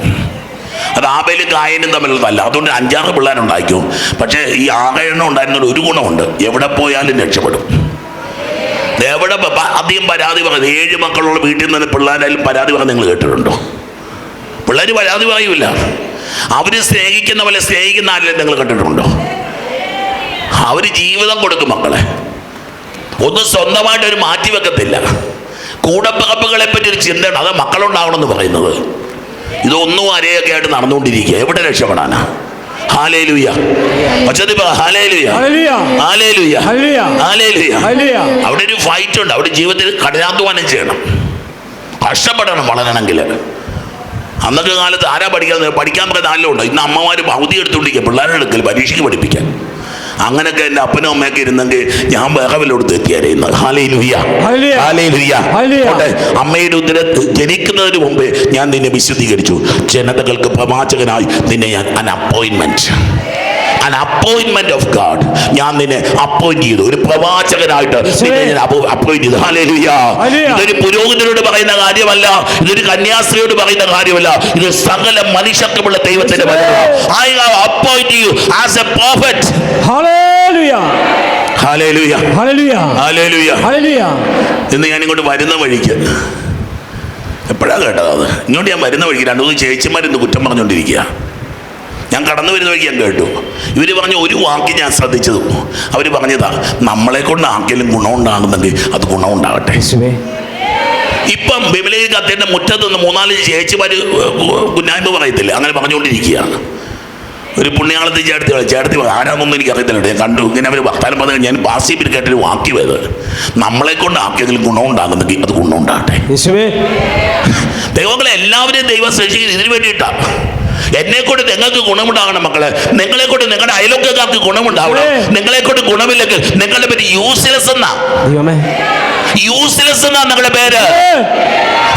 അത് ആബേലും കായനും തമ്മിലുള്ള തല്ല. അതുകൊണ്ട് അഞ്ചാറ് പിള്ളേരുണ്ടായിരിക്കും. പക്ഷേ ഈ ആകെണ്ണം ഉണ്ടായിരുന്നൊരു ഒരു ഗുണമുണ്ട്. എവിടെ പോയാലും രക്ഷപ്പെടും. എവിടെ അധികം പരാതി പറയുന്നത് ഏഴ് മക്കളുള്ള വീട്ടിൽ നിന്ന് പിള്ളേരായാലും പരാതി പറഞ്ഞ് നിങ്ങൾ കേട്ടിട്ടുണ്ടോ? പിള്ളേർ വരാതെ വായുമില്ല അവർ സ്നേഹിക്കുന്ന പോലെ സ്നേഹിക്കുന്ന ആരെങ്കിലും നിങ്ങൾ കണ്ടിട്ടുണ്ടോ? അവർ ജീവിതം കൊടുക്കും മക്കളെ. ഒന്നും സ്വന്തമായിട്ട് ഒരു മാറ്റി വെക്കത്തില്ല. കൂടപ്പകപ്പുകളെ പറ്റി ഒരു ചിന്തയാണ് അത് മക്കളുണ്ടാവണമെന്ന് പറയുന്നത്. ഇതൊന്നും അരയൊക്കെ ആയിട്ട് നടന്നുകൊണ്ടിരിക്കുക. എവിടെ രക്ഷപ്പെടാനാ? അവിടെ ഒരു ഫൈറ്റ് ഉണ്ട് അവിടെ ജീവിതത്തിൽ കഠിനാധ്വാനം ചെയ്യണം. കഷ്ടപ്പെടണം വളരണമെങ്കിൽ. അന്നൊക്കെ കാലത്ത് ആരാ പഠിക്കാൻ പഠിക്കാൻ പറയുന്ന ആരെല്ലാം ഉണ്ടോ? ഇന്ന് അമ്മമാർ ഭൗതി എടുത്തുകൊണ്ടിരിക്കുക. പിള്ളേരുടെ എടുക്കൽ പരീക്ഷയ്ക്ക് പഠിപ്പിക്കാൻ. അങ്ങനൊക്കെ എന്റെ അപ്പനും അമ്മയൊക്കെ ഇരുന്നെങ്കിൽ ഞാൻ വേറെ വല്ലോടത്ത് എത്തിയാലേ അമ്മയുടെ ഉദരത്ത് ജനിക്കുന്നതിന് മുമ്പേ ഞാൻ നിന്നെ വിശുദ്ധീകരിച്ചു. ജനതകൾക്ക് പ്രവാചകനായി നിന്നെ ഞാൻ അൻ അപ്പോയിൻമെന്റ് അൻ അപ്പോയിൻമെന്റ് ഓഫ് ഗാഡ് ഞാൻ നിന്നെ അപ്പോയിന്റ് ചെയ്തു. ഒരു പ്രവാചകനായിട്ട് നിന്നെ ഞാൻ അപ്പോയിന്റ് ചെയ്തു. ഹല്ലേലൂയ. ഇതൊരു പുരോഹിതനോട് പറയുന്ന കാര്യമല്ല. ഇതൊരു കന്യാസ്ത്രീയോട് പറയുന്ന കാര്യമല്ല. ഇത് സകല മനുഷ്യർക്കുമുള്ള ദൈവത്തിന്റെ I have appoint you as a prophet hallelujah hallelujah hallelujah hallelujah hallelujah ഇന്ന് ഞാൻ ഇങ്ങോട്ട് വരുന്ന വഴിക്ക്. എപ്പോഴാണ് കേട്ടത് അത്? ഇങ്ങോട്ട് ഞാൻ വരുന്ന വഴിക്ക് രണ്ടു മൂന്ന് ചേച്ചിമാരിന്ന് കുറ്റം പറഞ്ഞുകൊണ്ടിരിക്കുക ഞാൻ കടന്നു വരുന്ന വഴി ഞാൻ കേട്ടു. ഇവർ പറഞ്ഞ ഒരു വാക്ക് ഞാൻ ശ്രദ്ധിച്ചത്. അവർ പറഞ്ഞതാ നമ്മളെ കൊണ്ട് ആർക്കെങ്കിലും ഗുണമുണ്ടാകുന്നെങ്കിൽ അത് ഗുണമുണ്ടാകട്ടെ ഇപ്പം ബിബിലേക്ക് കത്തേന്റെ മുറ്റത്ത് നിന്ന് മൂന്നാൽ ചേച്ചിമാർ കുഞ്ഞായ്മ പറയത്തില്ല? അങ്ങനെ പറഞ്ഞുകൊണ്ടിരിക്കുകയാണ്. ഒരു പുണ്യാളത്തിൽ ചേർത്തി ചേർത്തി ആരാന്നൊന്നും എനിക്ക് അറിയത്തില്ല ഞാൻ കണ്ടു. ഇങ്ങനെ അവർ വർത്താനം പറഞ്ഞു ഞാൻ ബാസിപ്പിൽ കേട്ടൊരു വാക്ക് ഇത്. നമ്മളെ കൊണ്ട് ഗുണം ഗുണമുണ്ടാകുന്നെങ്കിൽ അത് ഗുണമുണ്ടാകട്ടെ ദൈവങ്ങളെ എല്ലാവരെയും ദൈവം സൃഷ്ടിക്കുന്നത് ഇതിനു വേണ്ടിയിട്ടാണ്. എന്നെ കൊണ്ട് നിങ്ങൾക്ക് ഗുണമുണ്ടാകണം മക്കളെ. നിങ്ങളെ കൊണ്ട് നിങ്ങളുടെ അയലോക്കാർക്ക് ഗുണമുണ്ടാവണം. നിങ്ങളെ കൊണ്ട് ഗുണമില്ലെങ്കിൽ നിങ്ങളുടെ പേര് യൂസ്ലെസ് എന്നാ. യൂസ്ലെസ് എന്നാ നിങ്ങളുടെ പേര്.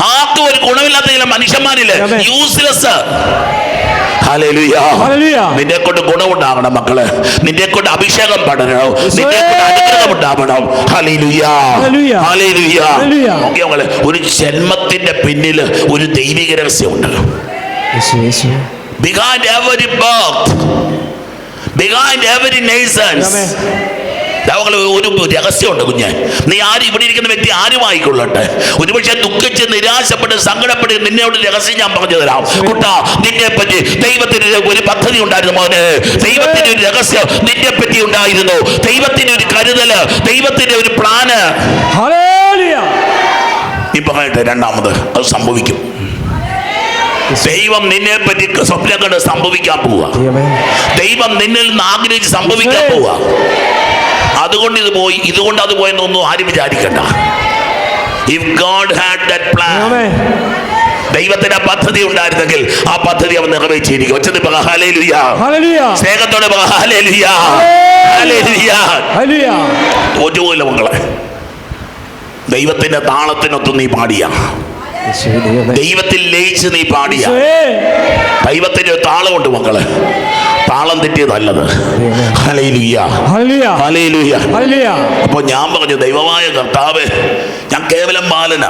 ആർക്കും ഒരു ഗുണമില്ലാത്ത ചില മനുഷ്യന്മാരില്ലേ. യൂസ്ലെസ്. നിന്നെ കൊണ്ട് ഗുണമുണ്ടാകണം മക്കളെ. നിന്നെ കൊണ്ട് അഭിഷേകം പടരണം. നിന്നെ കൊണ്ട് അനുഗ്രഹം ഉണ്ടാവണം. ഒരു ജന്മത്തിന്റെ പിന്നിൽ ഒരു ദൈവിക രഹസ്യമുണ്ട്. Behind every birth behind every nations. അവങ്ങൾ ഒരു രഹസ്യമുണ്ട് കുഞ്ഞെ. നീ ആര് ഇവിടെ ഇരിക്കുന്ന വ്യക്തി ആരുമായിക്കൊള്ളട്ടെ ഒരുപക്ഷെ ദുഃഖിച്ച് നിരാശപ്പെട്ട് സങ്കടപ്പെട്ട് നിന്നോട് രഹസ്യം ഞാൻ പറഞ്ഞു തരാം കുട്ടാ നിന്നെ പറ്റി ദൈവത്തിന് ഒരു- പദ്ധതി ഉണ്ടായിരുന്നു മോനെ. ദൈവത്തിന് ഒരു രഹസ്യം നിന്നെ പറ്റി ഉണ്ടായിരുന്നു. ദൈവത്തിന് ഒരു കരുതൽ ദൈവത്തിന്റെ ഒരു പ്ലാന്. നീ പറയട്ടെ രണ്ടാമത് അത് സംഭവിക്കും. ദൈവം നിന്നെ പറ്റി സ്വപ്നം കണ്ട് സംഭവിക്കാൻ പോവുക ദൈവം നിന്നിൽ നിന്ന് ആഗ്രഹിച്ച് സംഭവിക്കാൻ പോവുക അതുകൊണ്ട് ഇത് പോയി ഇതുകൊണ്ട് അത് പോയെന്നൊന്നും ആരും വിചാരിക്കണ്ട. If God had that plan ദൈവത്തിന് ആ പദ്ധതി ഉണ്ടായിരുന്നെങ്കിൽ ആ പദ്ധതി അവൻ നിറവേറ്റിയിരിക്കും. ഒച്ചത് സ്നേഹത്തോടെ തോറ്റുപോയില്ല മക്കളെ ദൈവത്തിന്റെ താളത്തിനൊത്ത് നീ പാടിയ. ദൈവത്തിൽ ലയിച്ച് നീ പാടിയ ദൈവത്തിന്റെ ഒരു താളമുണ്ട് മക്കളെ. താളം തെറ്റിയതല്ലത്. അപ്പൊ ഞാൻ പറഞ്ഞു ദൈവമായ കർത്താവ് ഞാൻ കേവലം ബാലന.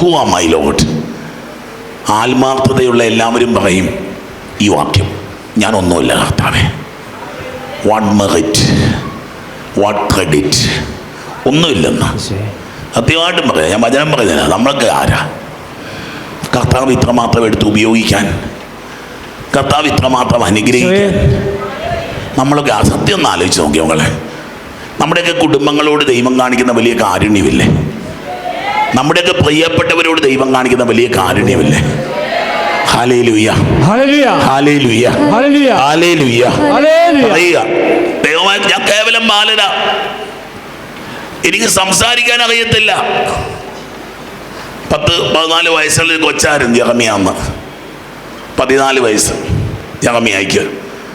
ഹൂ ആ മൈ ലോട്ട് ആത്മാർത്ഥതയുള്ള എല്ലാവരും പറയും ഈ വാക്യം ഞാൻ ഒന്നുമില്ല കർത്താവേ. വാട്ട് മെറിറ്റ് വാട്ട് ക്രെഡിറ്റ് ഒന്നുമില്ലെന്ന്. സത്യമായിട്ടും പറയാം. ഞാൻ വചനം പറയുന്നില്ല. നമ്മളൊക്കെ ആരാ? കർത്താവ് ഇത്രമാത്രം എടുത്ത് ഉപയോഗിക്കാൻ. കർത്താവ് ഇത്രമാത്രം അനുഗ്രഹിക്കാൻ. നമ്മളൊക്കെ ആ സത്യം ഒന്ന് ആലോചിച്ച് നോക്കി മകളെ നമ്മുടെയൊക്കെ കുടുംബങ്ങളോട് ദൈവം കാണിക്കുന്ന വലിയ കാരുണ്യമില്ലേ? നമ്മുടെയൊക്കെ പ്രിയപ്പെട്ടവരോട് ദൈവം കാണിക്കുന്ന വലിയ കാരുണ്യമില്ലേ? ഞാൻ കേവലം ബാലന. എനിക്ക് സംസാരിക്കാൻ അറിയത്തില്ല. പത്ത് പതിനാല് വയസ്സുള്ള ഒരു കൊച്ചാരും ജഗമിയാന്ന് പതിനാല് വയസ്സ് ജഗമിയായിക്ക്.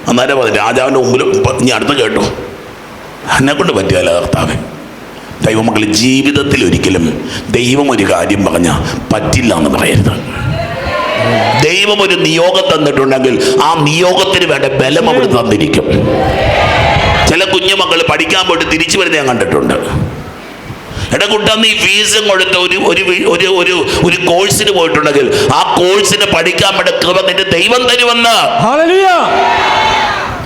അന്നേരം പറഞ്ഞു രാജാവിന്റെ മുമ്പിൽ ഇനി അടുത്ത് കേട്ടു. എന്നെ കൊണ്ട് പറ്റിയല്ല കർത്താവ്. ദൈവമക്കൾ ജീവിതത്തിൽ ഒരിക്കലും ദൈവം ഒരു കാര്യം പറഞ്ഞാൽ പറ്റില്ല എന്ന് പറയരുത്. ദൈവം ഒരു നിയോഗം തന്നിട്ടുണ്ടെങ്കിൽ ആ നിയോഗത്തിന് വേണ്ട ബലം അവിടെ തന്നിരിക്കും. ചില കുഞ്ഞുമക്കൾ പഠിക്കാൻ പോയിട്ട് തിരിച്ചു വരുന്നത് ഞാൻ കണ്ടിട്ടുണ്ട്. എടാ കുട്ടാ നീ ഫീസും കൊടുത്ത ഒരു ഒരു ഒരു ഒരു ഒരു കോഴ്സിന് പോയിട്ടുണ്ടെങ്കിൽ ആ കോഴ്സിന് പഠിക്കാൻ വേണ്ട കൃപ നിന്റെ ദൈവം തരുമെന്ന്.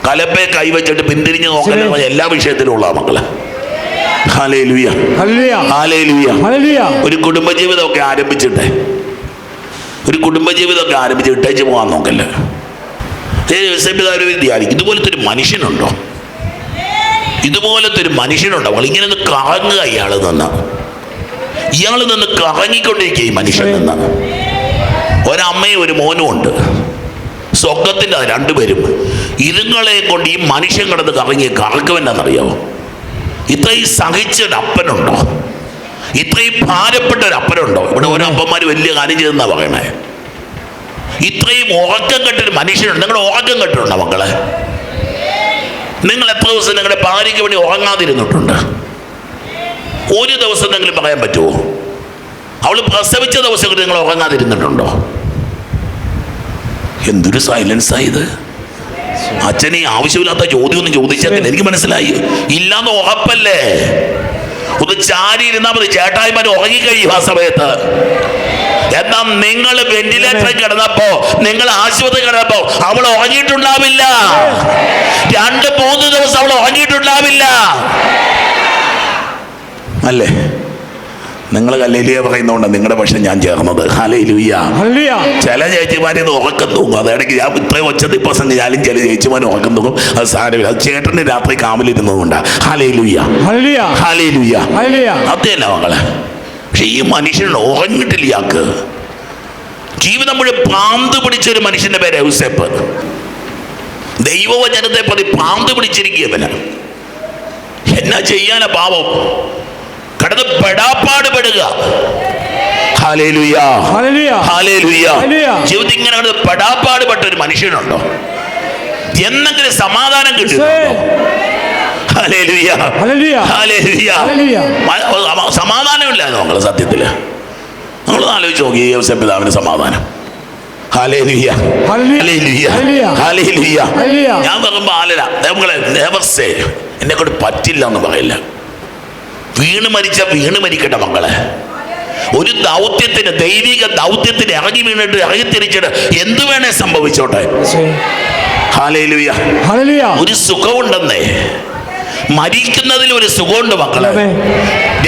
കലപ്പെ കൈവച്ചിട്ട് പിന്തിരിഞ്ഞ് നോക്കാൻ എല്ലാ വിഷയത്തിലും ഉള്ള മക്കളെ. ഒരു കുടുംബജീവിതമൊക്കെ ആരംഭിച്ചിട്ടെ. ഒരു കുടുംബജീവിതമൊക്കെ ആരംഭിച്ച് ഇട്ടേച്ച് പോകാൻ നോക്കല്ലേ. ധ്യാനിക്കും ഇതുപോലത്തെ ഒരു മനുഷ്യനുണ്ടോ? ഇതുപോലത്തെ ഒരു മനുഷ്യനുണ്ടാവും ഇങ്ങനെ ഒന്ന് കറങ്ങുക ഇയാൾ നിന്ന്. ഇയാൾ നിന്ന് കറങ്ങിക്കൊണ്ടിരിക്കുക ഈ മനുഷ്യൻ നിന്ന്. ഒരമ്മയും ഒരു മോനും ഉണ്ട്. സ്വർഗത്തിന്റെ അത് രണ്ടുപേരും. ഇതുങ്ങളെ കൊണ്ട് ഈ മനുഷ്യൻ കിടന്ന് കറങ്ങി കറക്കുമെന്നറിയാമോ ഇത്രയും സഹിച്ചൊരു അപ്പനുണ്ടോ? ഇത്രയും ഭാരപ്പെട്ട ഒരു അപ്പനുണ്ടോ? ഇവിടെ ഒരു അപ്പന്മാർ വലിയ കാര്യം ചെയ്തെന്നാ പറയണേ? ഇത്രയും ഉറക്കം കെട്ടൊരു മനുഷ്യനുണ്ട്. നിങ്ങളുടെ ഉറക്കം കെട്ടിട്ടുണ്ടോ മക്കളെ? നിങ്ങൾ എത്ര ദിവസം നിങ്ങളുടെ ഭാര്യയ്ക്ക് വേണ്ടി ഉറങ്ങാതിരുന്നിട്ടുണ്ട്. ഒരു ദിവസം നിങ്ങൾ പറയാൻ പറ്റുമോ? അവൾ പ്രസവിച്ച ദിവസം നിങ്ങൾ ഉറങ്ങാതിരുന്നിട്ടുണ്ടോ? എന്തൊരു സൈലൻസ് ആയത് അച്ഛനെ ആവശ്യമില്ലാത്ത ചോദ്യമൊന്നും ചോദിച്ചാൽ എനിക്ക് മനസ്സിലായി. ഇല്ലാന്ന് ഉറപ്പല്ലേ? ഒന്ന് ചാരി ഇരുന്നാൽ മതി. ചേട്ടായിമാർ ഉറങ്ങിക്കഴിയും ആ സമയത്ത്. എന്നാൽ നിങ്ങൾ വെന്റിലേറ്ററിൽ കിടന്നപ്പോ നിങ്ങൾ ആശുപത്രി കിടന്നപ്പോ അവൾ ഉറങ്ങിയിട്ടുണ്ടാവില്ല. രണ്ട് മൂന്ന് ദിവസം അവൾ ഉറങ്ങിയിട്ടുണ്ടാവില്ല. അല്ലേ? നിങ്ങൾ കല്ലേലിയ പറയുന്നതുകൊണ്ട് നിങ്ങളുടെ പക്ഷെ ഞാൻ ചേർന്നത്. ചില ചേച്ചിമാരെ ഇത് ഉറക്കം തൂങ്ങും അതാണെങ്കിൽ ഞാൻ ഇത്രയും ഒച്ചത്തി പ്രസംഗം ഞാനും ചില ചേച്ചിമാരെ ഉറക്കം തൂങ്ങും അത് സാരമില്ല. അത് ചേട്ടന് രാത്രി കാമിലിരുന്നത് കൊണ്ടാണ് ഹല്ലേലൂയ. ഹലയിലുയ്യ അതല്ല മകളെ. പക്ഷെ ഈ മനുഷ്യൻ ഉറങ്ങിട്ടില്ല ഇയാൾക്ക്. ജീവിതം മുഴുവൻ പാന്ത് പിടിച്ച ഒരു മനുഷ്യന്റെ പേര് ഔസേപ്പ്. ദൈവവചനത്തെ പ്രതി പാന്ത് പിടിച്ചിരിക്കുകയല്ല. എന്നാ ചെയ്യാനാ പാവം? കടന്ന് പെടാപ്പാട് പെടുക ജീവിതം ഇങ്ങനെ കടന്ന് പെടാപ്പാട് പെട്ട ഒരു മനുഷ്യനുണ്ടോ? എന്നെങ്കിലും സമാധാനം കിട്ടുന്നുണ്ടോ? സമാധാനമില്ല സമാധാനമില്ലായിരുന്നു സത്യത്തിൽ? നമ്മൾ ആലോചിച്ച് നോക്കി യോസഫ് പിതാവിന് സമാധാനം. ഞാൻ ആലല നമ്മളെ സേ എന്നെ കൊണ്ട് പറ്റില്ല എന്ന് പറയില്ല. വീണ് മരിച്ച വീണ് മരിക്കട്ടെ മക്കളെ. ഒരു ദൗത്യത്തിന് ദൈവിക ദൗത്യത്തിന് ഇറങ്ങി വീണിട്ട് ഇറങ്ങി തിരിച്ചിട്ട് എന്തു വേണേ സംഭവിച്ചോട്ടെ. ഒരു സുഖമുണ്ടെന്നേ. മരിക്കുന്നതിൽ ഒരു സുഖമുണ്ട് മക്കളെ.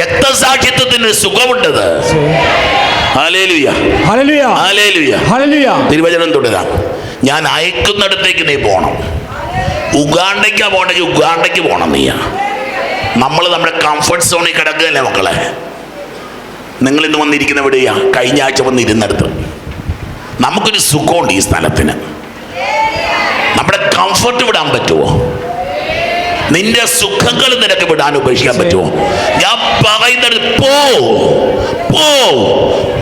രക്തസാക്ഷിത്വത്തിന് ഒരു സുഖമുണ്ടത്. തിരുവചനം തുടരാം ഞാൻ അയക്കുന്നിടത്തേക്ക് നീ പോണം. ഉഗാണ്ടയ്ക്കാ പോകണമെങ്കിൽ ഉഗാണ്ടയ്ക്ക് പോണം നീയാ. നമ്മൾ നമ്മുടെ കംഫർട്ട് സോണിൽ കിടക്കുകയല്ലേ മക്കളെ? നിങ്ങൾ ഇന്ന് വന്നിരിക്കുന്ന എവിടെയാ? കഴിഞ്ഞ ആഴ്ച വന്ന് ഇരുന്നിടത്ത് നമുക്കൊരു സുഖമുണ്ട് ഈ സ്ഥലത്തിന്. നമ്മുടെ കംഫർട്ട് വിടാൻ പറ്റുമോ നിന്റെ സുഖങ്ങൾ നിനക്ക് വിടാൻ ഉപേക്ഷിക്കാൻ പറ്റുമോ? ഞാൻ പറയുന്നത് പോ പോ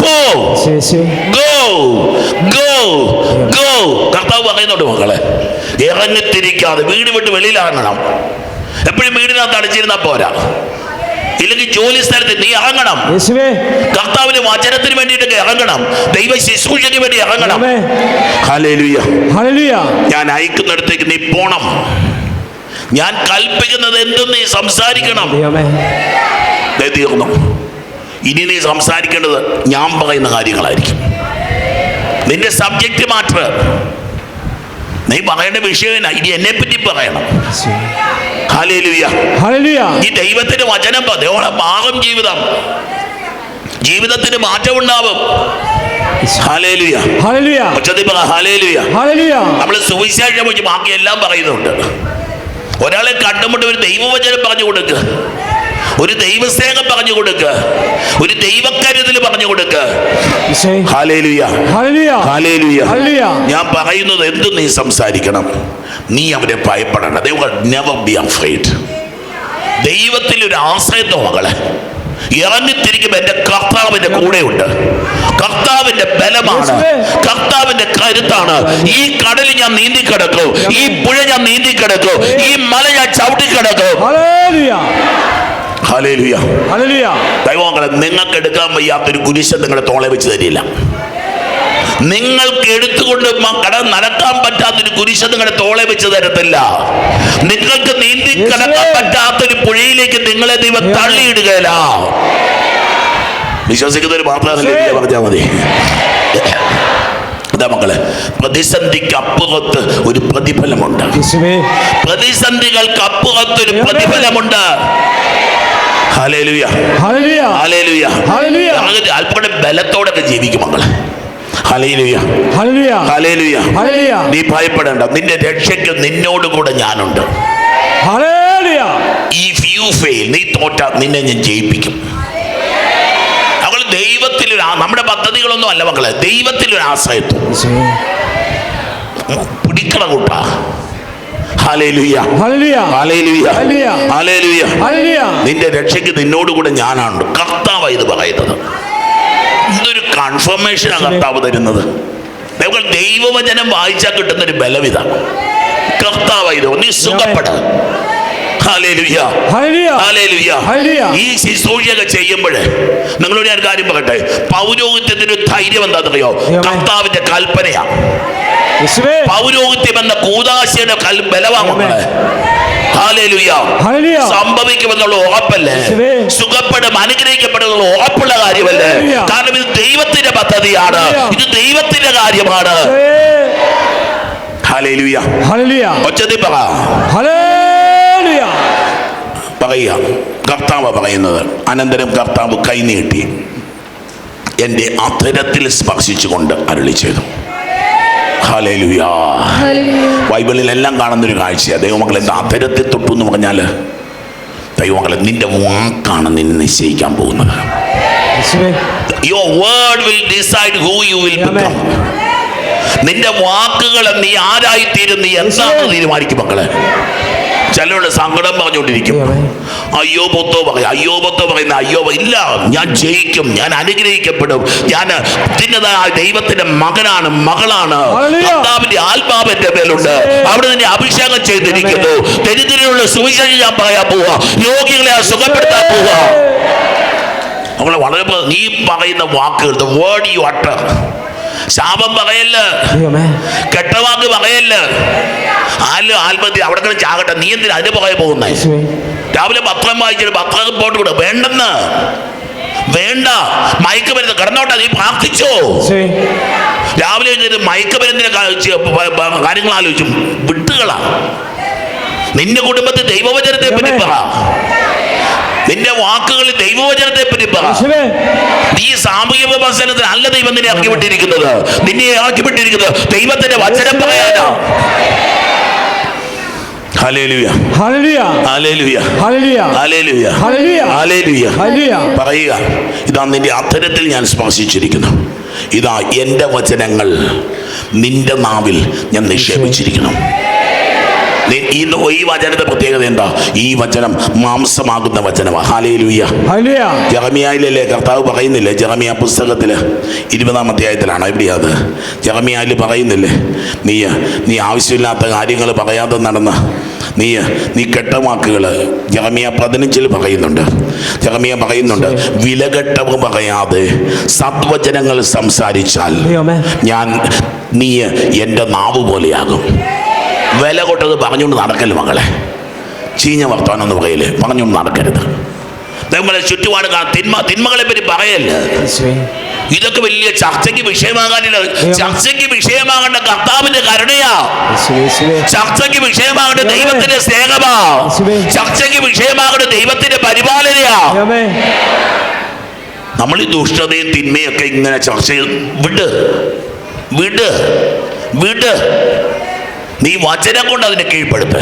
പോ. ഗോ ഗോ ഗോ കർത്താവ് പറയുന്നുണ്ട് മക്കളെ ഇറങ്ങിത്തിരിക്കാതെ വീട് വിട്ട് വെളിയിലിറങ്ങണം. എപ്പോഴും വീടിനകത്ത് അടച്ചിരുന്നാ പോരാ. ഇല്ലെങ്കിൽ ജോലി സ്ഥലത്ത് നീ ഇറങ്ങണം. യേശുവേ. കർത്താവിന് വചനത്തിന് വേണ്ടിയിട്ട് ഇറങ്ങണം. ദൈവ ശുശ്രൂഷയ്ക്ക് വേണ്ടി ഇറങ്ങണം. ഞാൻ അയക്കുന്നിടത്തേക്ക് നീ പോണം. ഞാൻ കൽപ്പിക്കുന്നത് എന്തെന്ന് നീ സംസാരിക്കണം. തീർന്നു. ഇനി നീ സംസാരിക്കേണ്ടത് ഞാൻ പറയുന്ന കാര്യങ്ങളായിരിക്കും. നിന്റെ സബ്ജക്റ്റ് മാറ്റർ നീ പറയേണ്ട വിഷയം? ഇനി എന്നെ പറ്റി പറയണം ഈ ദൈവത്തിന്റെ വചനം പ- ഭാഗം ജീവിതം. ജീവിതത്തിന് മാറ്റം ഉണ്ടാവും നമ്മൾ സുവിശേഷം വെച്ച് ബാക്കി എല്ലാം പറയുന്നുണ്ട്. ഒരാളെ കണ്ടുമുട്ട് ഒരു ദൈവവചനം പറഞ്ഞു കൊടുക്കുക ഒരു ദൈവസ്നേഹം പറഞ്ഞു കൊടുക്കുക ഒരു ദൈവക്കരുതൽ പറഞ്ഞു കൊടുക്കുക ഞാൻ പറയുന്നത് എന്ത് നീ സംസാരിക്കണം. നീ അവരെ ഭയപ്പെടണം ദൈവം നെവർ ബി അഫ്രൈഡ് ദൈവത്തിൽ ഒരു ആശ്രയത്വം മകളെ. ഇറങ്ങിത്തിരിക്കുമ്പോ എന്റെ കർത്താവിന്റെ കൂടെയുണ്ട്. കർത്താവിന്റെ ബലമാണ്. കർത്താവിന്റെ കരുത്താണ്. ഈ കടലിൽ ഞാൻ നീന്തി കിടക്കും ഈ പുഴ ഞാൻ നീന്തി കിടക്കും ഈ മല ഞാൻ ചവിട്ടി കിടക്കും ദൈവങ്ങളെ നിങ്ങൾക്ക് എടുക്കാൻ വയ്യാത്തൊരു കുരിശ് നിങ്ങളുടെ തോളെ വെച്ച് തരില്ല. നിങ്ങൾക്ക് എടുത്തുകൊണ്ട് കടം നടക്കാൻ പറ്റാത്തൊരു കുരിശ് നിങ്ങളുടെ തോളെ വെച്ച് തരത്തില്ല. നിങ്ങൾക്ക് നീന്തി കടക്കാൻ പറ്റാത്തൊരു പുഴയിലേക്ക് നിങ്ങളെ ദൈവം തള്ളിയിടുകയില്ല. വിശ്വസിക്കുന്നവർ മാത്രമല്ല പറഞ്ഞാൽ മതി. അതാ മക്കളെ പ്രതിസന്ധിക്ക് അപ്പുറത്ത് ഒരു പ്രതിഫലമുണ്ട്. പ്രതിസന്ധികൾക്ക് അപ്പുറത്ത് ഒരു പ്രതിഫലമുണ്ട്. Hallelujah hallelujah. ഹല്ലേലൂയ. അങ്ങനെ അല്പം കൂടെ ബലത്തോടൊക്കെ ജീവിക്കും മക്കളെ. നീ ഭയപ്പെടേണ്ട. നിന്റെ രക്ഷയ്ക്ക് നിന്നോട് കൂടെ ഞാനുണ്ട് നീ തോറ്റ നിന്നെ ഞാൻ ജയിപ്പിക്കും. അവൾ ദൈവത്തിലൊരു നമ്മുടെ പദ്ധതികളൊന്നും അല്ല മക്കളെ. ദൈവത്തിലൊരു ആശ്രയത്വം. യേശുവേ പിടിക്കണ കൂട്ടാ. നിന്റെ രക്ഷയ്ക്ക് നിന്നോട് കൂടെ ഞാനാണ്. കർത്താവായി ഇത് പറയുന്നത്. ഇതൊരു കൺഫർമേഷനാണ് കർത്താവ് തരുന്നത്. ദൈവവചനം വായിച്ചാൽ കിട്ടുന്ന ഒരു ബലവിത കർത്താവ് ഇത് നീ സുഖപ്പെട. ഈ ശുശ്രൂഷയൊക്കെ ചെയ്യുമ്പോഴേ നിങ്ങളോട് ഞാൻ കാര്യം പറയട്ടെ. പൗരോഹിത്യത്തിന്റെ ധൈര്യം എന്താണെന്നറിയോ? കർത്താവിന്റെ കൽപ്പനയാ. യേശുവേ. പൗരോഹിത്യം എന്ന കൂതാശയുടെ കൽ സംഭവിക്കുമെന്നുള്ള ഉറപ്പല്ലേ. സുഖപ്പെടും അനുഗ്രഹിക്കപ്പെടും ഉറപ്പുള്ള കാര്യമല്ലേ? കാരണം ഇത് ദൈവത്തിന്റെ പദ്ധതിയാണ്. ഇത് ദൈവത്തിന്റെ കാര്യമാണ്. പറ. പറയുക. കർത്താവ് പറയുന്നത്. അനന്തരം കർത്താവ് കൈനീട്ടി എന്റെ അധരത്തിൽ സ്പർശിച്ചുകൊണ്ട് അരുളി ചെയ്തു ഹാലേലുയ ബൈബിളിലെല്ലാം കാണുന്നൊരു കാഴ്ചയാണ് ദൈവമക്കളെ എന്താ അധരത്തിൽ തൊട്ടു എന്ന് പറഞ്ഞാൽ ദൈവമക്കളെ നിന്റെ വാക്കാണ് നിന്നെ നിശ്ചയിക്കാൻ പോകുന്നത്. യേശുവേ. Your word will decide who you will become നിന്റെ വാക്കുകൾ നീ ആരായിത്തീരും നീ എന്താണെന്ന് തീരുമാനിക്കും മക്കളെ. ചിലരുടെ സങ്കടം പറഞ്ഞുകൊണ്ടിരിക്കും. അയ്യോ പൊത്തോ പറയും അയ്യോ പൊത്തോ പറയുന്ന അയ്യോ ഇല്ല ഞാൻ ജയിക്കും ഞാൻ അനുഗ്രഹിക്കപ്പെടും ഞാൻ തിന്നതായ ദൈവത്തിന്റെ മകനാണ് മകളാണ്. കർത്താവിന്റെ ആത്മാവ് എന്റെ മേലുണ്ട് അവിടെ നിന്നെ അഭിഷേകം ചെയ്തിരിക്കുന്നു. ദരിദ്രനുള്ള സുവിശേഷം ഞാൻ പറയാൻ പോവാ. രോഗികളെ സുഖപ്പെടുത്താൻ പോവാ. നമ്മളെ വളരെ നീ പറയുന്ന വാക്കുകൾ വേർഡ് യു അട്ടർ ശാപം പറയല്ല. കെട്ടവാക്ക് പറയല്ല. ആരും ആത്മഹത്യ അവിടെ തന്നെ ചാകട്ടെ. നീ എന്തിനാ അതിന് പുറകെ പോകുന്നേ? രാവിലെ പത്രം വായിച്ചിട്ട് പത്രം പോട്ട് കൂടെ വേണ്ടെന്ന്. വേണ്ട. മയക്ക് മരുന്ന് കിടന്നോട്ടെ നീ പ്രാർത്ഥിച്ചോ. രാവിലെ മയക്ക് മരുന്നിനെ കാര്യങ്ങൾ ആലോചിച്ചു. വിട്ടുകളാ. നിന്റെ കുടുംബത്തിൽ ദൈവവചനത്തെ പറ്റി പറ. നിന്റെ വാക്കുകളിൽ ദൈവവചനത്തെ നീ സാമൂഹ്യ വിമർശനത്തിന് അല്ല ദൈവം നിന്നെ ഇറക്കിവിട്ടിരിക്കുന്നത്. നിന്നെ ഇറക്കിവിട്ടിരിക്കുന്നത് ദൈവത്തിന്റെ വചനം പറയാനാ. പറയുക ഇതാ നിന്റെ അധരത്തിൽ ഞാൻ സ്പർശിച്ചിരിക്കുന്നു. ഇതാ എന്റെ വചനങ്ങൾ നിന്റെ നാവിൽ ഞാൻ നിക്ഷേപിച്ചിരിക്കുന്നു. ഈ ഈ വചനത്തെ പ്രത്യേകത എന്താ? ഈ വചനം മാംസമാകുന്ന വചനമാണ് ജറമിയായിലല്ലേ കർത്താവ് പറയുന്നില്ലേ? ജറമിയ പുസ്തകത്തിൽ ഇരുപതാം അധ്യായത്തിലാണ് എവിടെയാ അത്? ജറമിയായിൽ പറയുന്നില്ലേ? നീ നീ ആവശ്യമില്ലാത്ത കാര്യങ്ങൾ പറയാതെ നടന്ന നീ നീ കെട്ട വാക്കുകൾ ജറമിയ പതിനഞ്ചിൽ പറയുന്നുണ്ട്. ജറമിയ പറയുന്നുണ്ട് വിലകെട്ടവ് പറയാതെ സത്വചനങ്ങൾ സംസാരിച്ചാൽ ഞാൻ നീ എന്റെ നാവ് പോലെയാകും വില കൊട്ടത് പറഞ്ഞുകൊണ്ട് നടക്കൽ മകളെ? ചീഞ്ഞ വർത്തമാനം എന്ന് പറയൽ പറഞ്ഞുകൊണ്ട് നടക്കരുത്. നമ്മളെ ചുറ്റുപാട് തിന്മ തിന്മകളെ പറ്റി പറയല്ല? ഇതൊക്കെ വലിയ ചർച്ചയ്ക്ക് വിഷയമാകാനില്ല. ചർച്ചയ്ക്ക് വിഷയമാകേണ്ട കർത്താവിന്റെ കരുണയാ. ചർച്ചയ്ക്ക് വിഷയമാകേണ്ട ദൈവത്തിന്റെ സ്നേഹമാ. ചർച്ചയ്ക്ക് വിഷയമാകേണ്ട ദൈവത്തിന്റെ പരിപാലനയാ. നമ്മൾ ഈ ദുഷ്ടതയും തിന്മയും ഒക്കെ ഇങ്ങനെ ചർച്ച ചെയ്ത് വിട്. വിട്. വിട്. നീ വചനം കൊണ്ട് അതിനെ കീഴ്പ്പെടുത്ത്.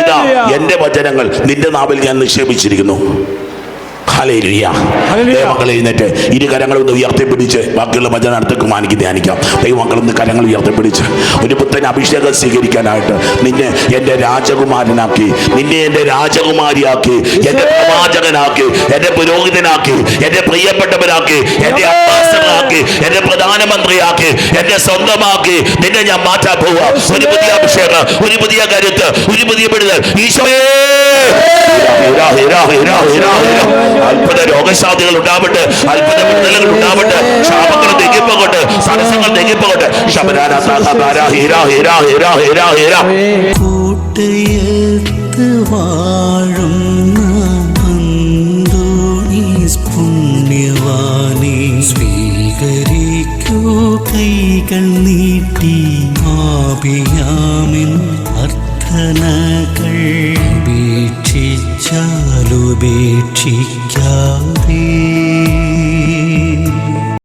ഇതാ എന്റെ വചനങ്ങൾ നിന്റെ നാവിൽ ഞാൻ നിക്ഷേപിച്ചിരിക്കുന്നു. ദൈവമക്കളെ എഴുന്നേറ്റ് ഇരു കരങ്ങളൊന്ന് ഉയർത്തിപ്പിടിച്ച് ബാക്കിയുള്ള വചനം അടുത്തേക്ക് മാനിക്ക് ധ്യാനിക്കാം. ദൈവമക്കളൊന്ന് കരങ്ങൾ ഉയർത്തിപ്പിടിച്ച് ഒരു പുത്തൻ അഭിഷേകം സ്വീകരിക്കാനായിട്ട് നിന്നെ എന്റെ രാജകുമാരനാക്കി നിന്നെ എന്റെ രാജകുമാരിയാക്കി എന്റെ പ്രവാചകനാക്കി എന്റെ പുരോഹിതനാക്കി എന്റെ പ്രിയപ്പെട്ടവനാക്കി എന്റെ അംബാസഡറാക്കി എന്റെ പ്രധാനമന്ത്രിയാക്കി എന്റെ സ്വന്തമാക്കി നിന്നെ ഞാൻ മാറ്റാൻ പോവുക. ഒരു പുതിയ അഭിഷേകം ഒരു പുതിയ കരുത്ത് ഒരു പുതിയ വിടുതൽ. ഈശോയേ. അത്ഭുത രോഗശാന്തികൾ ഉണ്ടാവട്ടെ അത്ഭുത വിടുതലുകൾ ഉണ്ടാവട്ടെ ശാപങ്ങൾ തെങ്ങിപ്പോകട്ടെ സരസങ്ങൾ തെങ്ങിപ്പോകട്ടെ കൈകൾ നീട്ടി അർത്ഥനകൾ. പാലുപേക്ഷിക്കാം